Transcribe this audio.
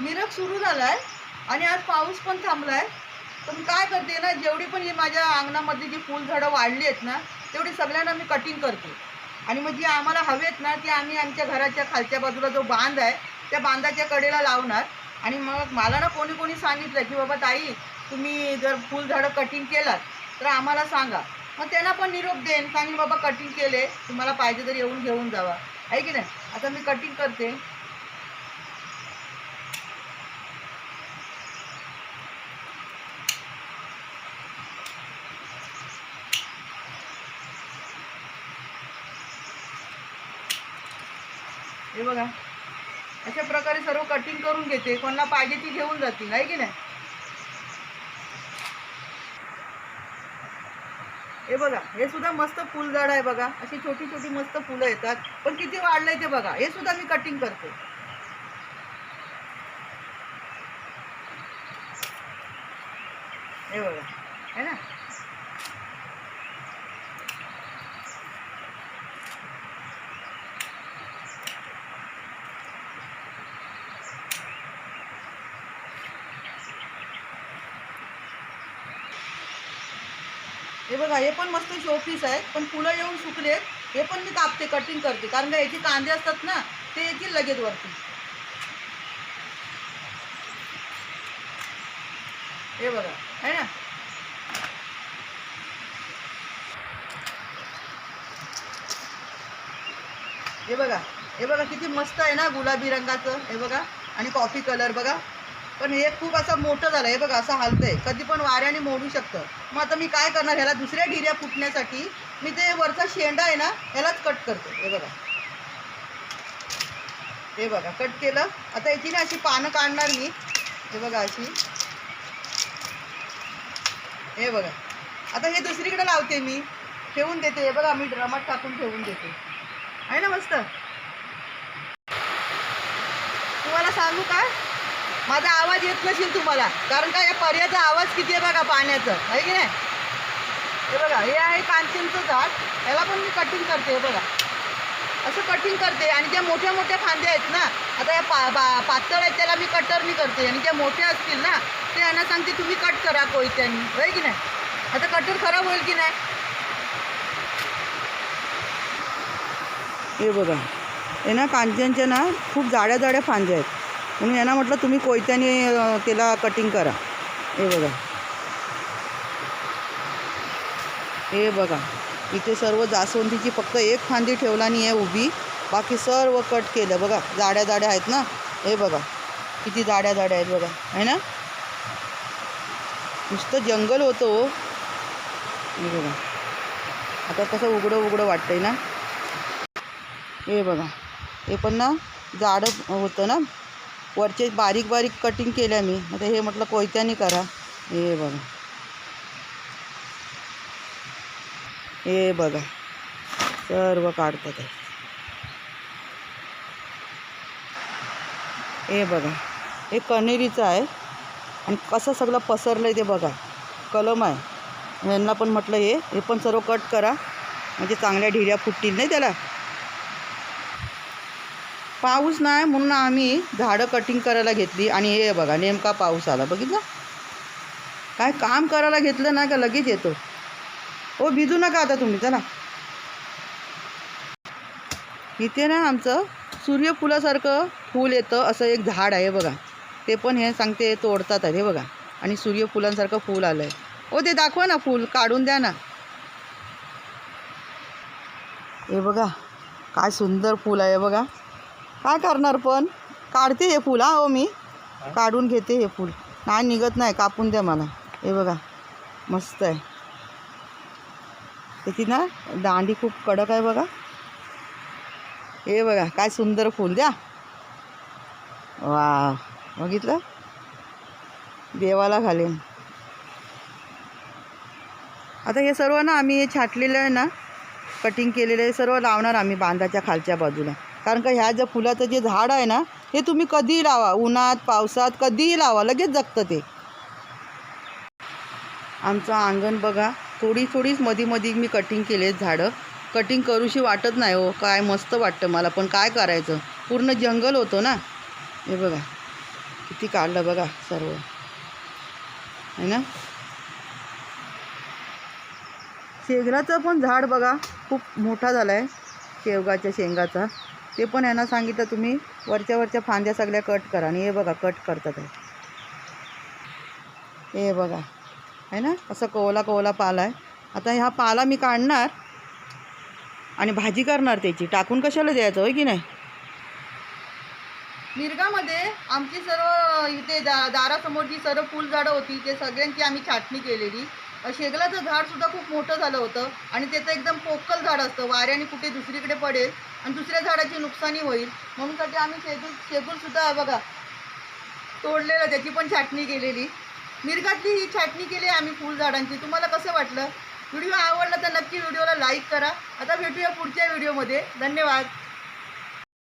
मिरग सुरू झाला आहे आणि आज पाऊस पण थांबलाय. तर काय करते ना जेवढी पण ही माझ्या अंगणामध्ये जी फुलझाडं वाढली आहेत ना तेवढी सगळ्यांना मी कटिंग करते. आणि मग जी आम्हाला हवेत ना ती आम्ही आमच्या घराच्या खालच्या बाजूला जो बांध आहे त्या बांधाच्या कडेला लावणार. आणि मग मला ना कोणी कोणी सांगितलं की बाबा ताई तुम्ही जर फुलझाडं कटिंग केलात तर आम्हाला सांगा. मग त्यांना पण निरोप देईन. सांगेन बाबा कटिंग केले तुम्हाला पाहिजे तर येऊन घेऊन जावा. आहे की नाही? आता मी कटिंग करते. हे बघा. अशा प्रकारे सर्व कटिंग करून घेते. कोणाला पाहिजे ती घेऊन जातील आहे की नाही? हे बघा हे सुद्धा मस्त फुलझाड आहे बघा. अशी छोटी छोटी मस्त फुलं येतात. पण किती वाढलंय ते बघा. हे सुद्धा मी कटिंग करते. हे बघा. है ना? हे बघा हे पण मस्त शोपीस आहेत पण फुलं येऊन सुकलेत हे पण मी कापते कटिंग करते. कारण का याचे कांदे असतात ना ते येतील लगेच वरती. हे बघा आहे ना? हे बघा हे बघा किती मस्त आहे ना गुलाबी रंगाचं हे बघा. आणि कॉफी कलर बघा. पण हे खूप असं मोठं झालं. हे बघा असं हालतंय. कधी पण वाऱ्याने मोडू शकतं. मग आता मी काय करणार? ह्याला दुसऱ्या ढिऱ्या फुटण्यासाठी मी ते वरचा शेंडा आहे ना ह्यालाच कट करते. हे बघा. हे बघा कट केलं. आता याची ना अशी पानं काढणार मी. हे बघा अशी. हे बघा. आता हे दुसरीकडे लावते मी. ठेवून देते. हे बघा मी ड्रमात टाकून ठेवून देते. आहे ना मस्त? तुम्हाला सांगू का? माझा आवाज येत नसेल तुम्हाला कारण का या पर्याचा आवाज किती आहे बघा पाण्याचा आहे की नाही? हे बघा हे आहे कांचनचं झाड याला पण मी कटिंग करते हे बघा. असं कटिंग करते आणि ज्या मोठ्या मोठ्या फांद्या आहेत ना आता या पा बा पातळ आहेत त्याला मी कटरनी करते आणि ज्या मोठ्या असतील ना ते यांना सांगते तुम्ही कट करा कोयत्यांनी होय की नाही? आता कटर खराब होईल की नाही? हे बघा हे ना कांद्यांच्या ना खूप जाड्या जाड्या फांद्या आहेत. म्हणून यांना म्हटलं तुम्ही कोयत्याने त्याला कटिंग करा. हे बघा. हे बघा. इथे सर्व जास्वंदीची फक्त एक फांदी ठेवला नाही आहे उभी. बाकी सर्व कट केलं. बघा जाड्या जाड्या आहेत ना? हे बघा. किती जाड्या जाड्या आहेत बघा. आहे ना? नुसतं जंगल होतं हो. हे बघा. आता कसं उघडं उघडं वाटतंय ना? हे बघा. हे पण ना जाडं होतं ना? वरचे बारीक बारीक कटिंग केल्या मी. आता हे म्हटलं कोयत्याने करा. हे बघा. हे बघा. सर्व काढतात. हे बघा. हे कनेरीचं आहे. आणि कसं सगळं पसरलं आहे ते बघा. कलम आहे. यांना पण म्हटलं हे. हे पण सर्व कट करा. म्हणजे चांगल्या ढिऱ्या फुटतील नाही त्याला. पाऊस नाही म्हणून आम्ही झाडं कटिंग करायला घेतली आणि हे बघा नेमका पाऊस आला. बघितलं? काय काम करायला घेतलं ना का? लगेच येतो. हो भिजू नका आता तुम्ही चला. इथे ना आमचं सूर्यफुलासारखं फूल येतं असं एक झाड आहे बघा. ते पण हे सांगते तोडतात हे बघा. आणि सूर्यफुलांसारखं फूल आलं आहे हो ते दाखवा ना फूल काढून द्या ना. हे बघा काय सुंदर फूल आहे बघा. काय करणार पण. काढते हे फूल हा हो मी. काढून घेते हे फूल. नाही निघत नाही कापून द्या मला. हे बघा मस्त आहे. त्याची ना दांडी खूप कडक आहे बघा. हे बघा काय सुंदर फूल द्या. वा बघितलं? देवाला घालेन. आता हे सर्व ना आम्ही हे छाटलेलं आहे ना कटिंग केलेलं आहे सर्व लावणार आम्ही बांधाच्या खालच्या बाजूला. कारण का ह्या ज्या फुलाचं जे झाड आहे ना हे तुम्ही कधीही लावा. उन्हात पावसात कधीही लावा. लगेच जगतं ते. आमचं अंगण बघा. थोडी थोडीच मधी मधी मी कटिंग केले झाडं. कटिंग करूशी वाटत नाही हो. काय मस्त वाटतं मला. पण काय करायचं? पूर्ण जंगल होतं ना. हे बघा. किती काढलं बघा सर्व. है ना? शेगलाचं पण झाड बघा. खूप मोठा झाला आहे शेवगाच्या शेंगाचा. ते पण यांना सांगितलं तुम्ही वरच्या वरच्या फांद्या सगळ्या कट करा. आणि हे बघा कट करतात आहे हे बघा. आहे ना? असं कोवला कोवला पाला आहे. आता ह्या पाला मी काढणार आणि भाजी करणार त्याची. टाकून कशाला द्यायचं होय की नाही? मिरगामध्ये आमची सर्व इथे दा दारासमोरची सर्व फुलझाडं होती ते सगळ्यांची आम्ही छाटणी केलेली. शेगलाचं झाड सुद्धा खूप मोठं झालं होतं. आणि त्याचं एकदम पोकल झाड असतं. वाऱ्याने कुठे दुसरीकडे पडेल आणि दुसऱ्या झाडाची नुकसानी होईल. म्हणून साठी आम्ही शेगूल शेगूलसुद्धा बघा तोडलेलं त्याची पण छाटणी केलेली. मिरगातली ही छाटणी केली आम्ही फुलझाडांची. तुम्हाला कसं वाटलं? व्हिडिओ आवडला तर नक्की व्हिडिओला लाईक करा. आता भेटूया पुढच्या व्हिडिओमध्ये. धन्यवाद.